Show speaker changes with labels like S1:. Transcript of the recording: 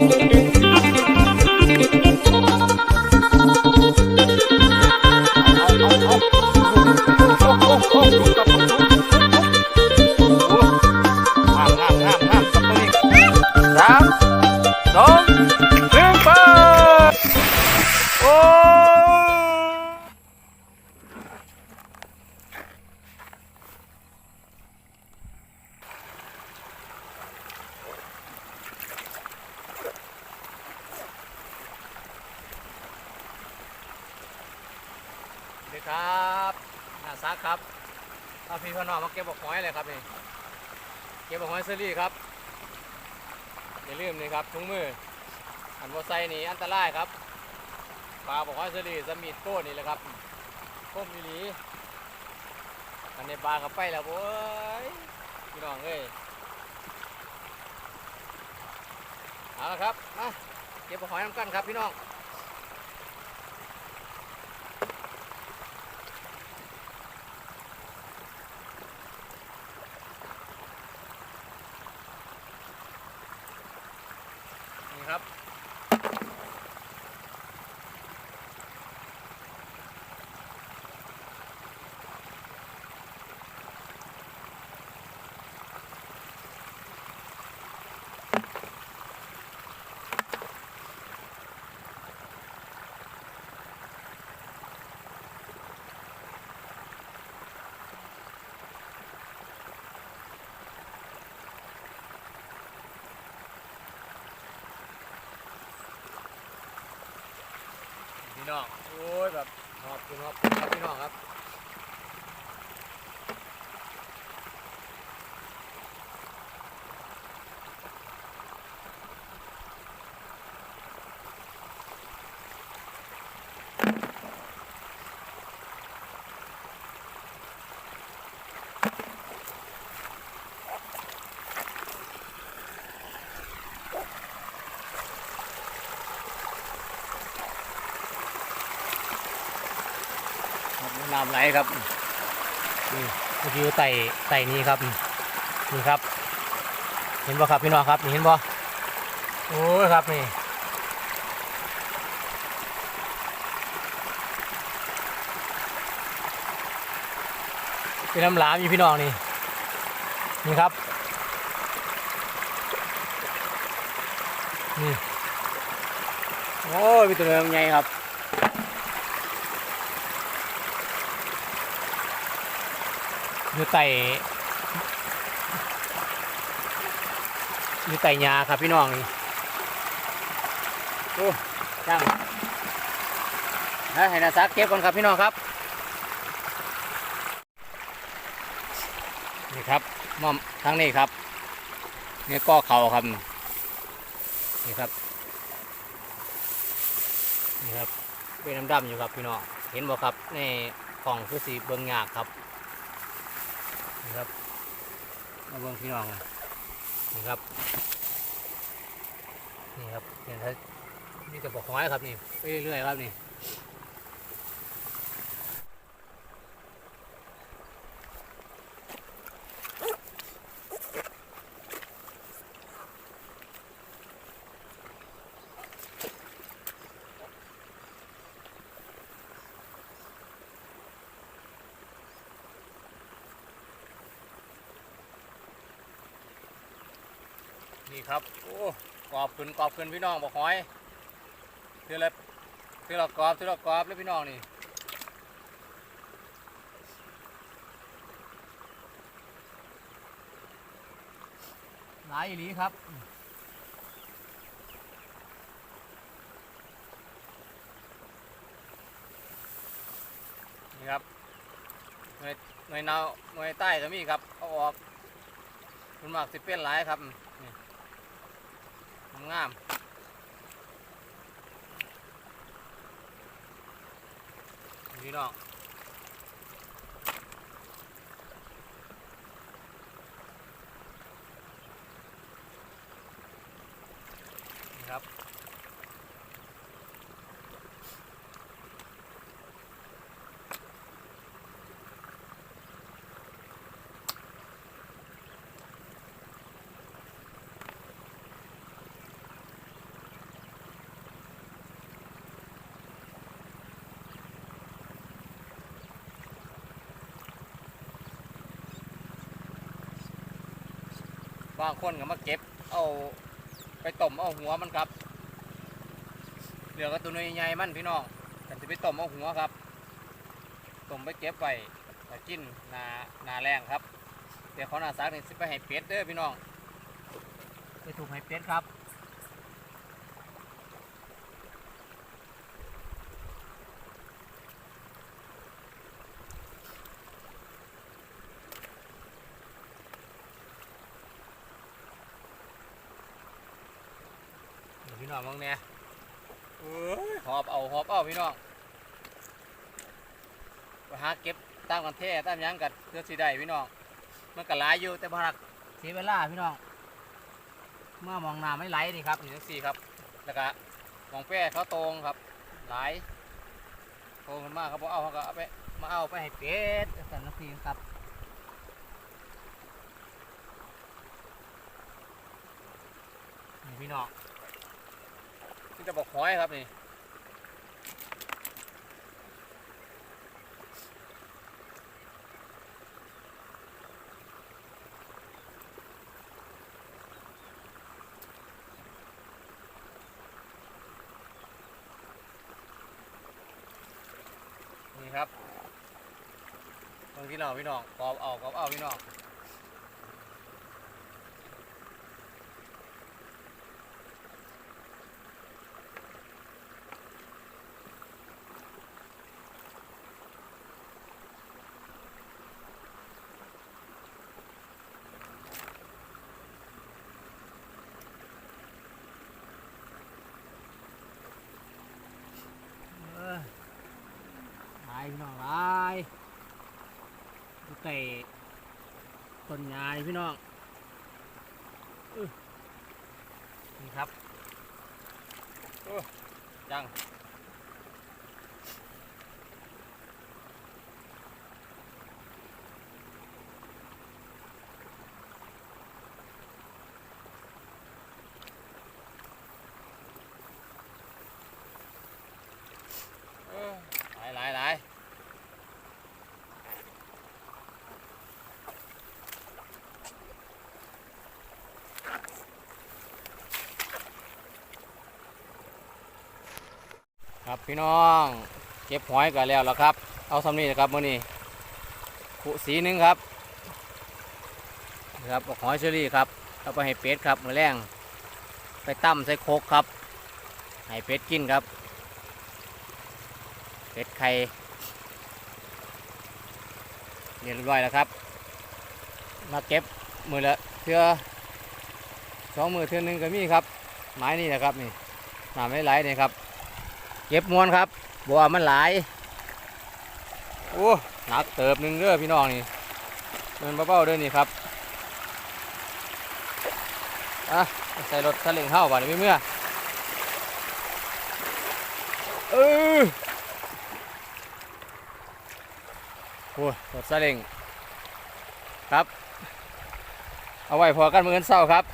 S1: ง สวัสดีครับนาซักครับเอาพี่พ่อน้องมาเก็บบอกหอยเลยครับนี่เก็บบอกหอยเซรี่ครับอย่าลืมนี่ครับถุงมืออันโมไซนี่อันตรายครับปลาบอกหอยเซรี่สมีดโก้นี่แหละครับคมอีหลีอันนี้ปลากับไปแล้วโว้ยพี่น้องเอ้ยเอาละครับมาเก็บบอกหอยน้ำกันครับพี่น้อง ครับ น้อง โอ้ยแบบขอบคุณครับครับพี่น้องครับ น้ำไหลครับนี่เมื่อกี้ไต่ไต่นี้ครับนี่ครับ เห็นบ่ครับพี่น้องครับนี่เห็นบ่โอ้ยครับนี่เป็นน้ำหลามอยู่พี่น้องนี่นี่ครับนี่โอ้ยมีตัวเนื้อใหญ่ครับ อยู่ไต่อยู่ไต่ยาครับพี่น้องนี่โอ้จังนะให้นาซักเก็บก่อนครับพี่น้องครับ นี่ครับมอมทางนี้ครับนี่ก็เขาครับ นี่ครับ นี่ครับเป็นดำๆอยู่ครับพี่น้อง เห็นบ่ครับในของคือสีเบิงยากครับ นี่ครับมาเบิ่งพี่น้องนะนี่ครับ นี่ครับเห็นถ้านี่จะบอกหอยครับนี่ไปเรื่อยๆครับนี่ นี่ครับโอ้กรอบขึ้นกรอบขึ้นพี่น้องบอกหอยเท่าไรเท่าไรกรอบเท่าไรกรอบเลยพี่น้องนี่หลายอีหลีครับนี่ครับหน่วยหน่วยนาวหน่วยใต้ก็มีครับเอาออกมันมากสิเป็นหลายครับนี่ งามๆพี่น้องนี่ครับ บางคนก็มาเก็บ เอาไปต้มเอาหัวมันครับ เหลือก็ตัวใหญ่ๆมันพี่น้องกันจะไปต้มเอาหัวครับต้มไปเก็บไว้ไปกินนานาแรงครับ เดี๋ยวเขาหนาซักนี่สิไปให้เป็ดเด้อพี่น้องไปถูกให้เป็ดครับ นี่พี่น้องมองเนี่ยเอ้ยหอบเอาหอบเอาพี่น้องไปหาเก็บตามกันเท่ตามหยังกันเพื่อสิได้พี่น้องมันก็หลายอยู่แต่พนักเสียเวลาพี่น้องเมื่อมองน้ำไม่ไหลนี่ครับนี่ทั้งสี่ครับแล้วก็มองแป้เขาตรงครับหลายโตขึ้นมากครับพอเอาเขาก็เอาไปมาเอาไปให้เป็ดสันนักทีครับนี่พี่น้อง ที่จะบอกห้อยครับนี่นี่ครับตรงที่เราพี่น้องกรอบเอากรอบเอาพี่น้องเออหลายพี่น้องหลาย ไก่ต้นยายพี่น้องนี่ครับจัง เออหลายหลายหลาย ครับพี่น้องเก็บหอยกันแล้วแล้วครับ เอาสำนีนะครับมื่อนี้ขุสีหนึงครับนะครับหอยเชอรี่ครับเอาไปให้เป็ดครับมือแรงไปตั้มใส่โคกครับ ให้เป็ดกินครับ เป็ดไข่เรียบร้อยแล้วครับ มาเก็บมือละเทือสองมือเทือหนึงก็มีครับไม้นี่แหละครับนี่น้ำไม่ไหลเนี่ยครับ เก็บมวนครับบัวมันหลายโอ้หนักเติบหนึ่งเด้อพี่น้องนี่เงินเบาๆเด้อนี่ครับอะใส่รถสลิงเข้าบ่านี่เมื่อเออโอ้รถซาเล้งครับ เอาไว้พอกันมืออนเศร้าครับ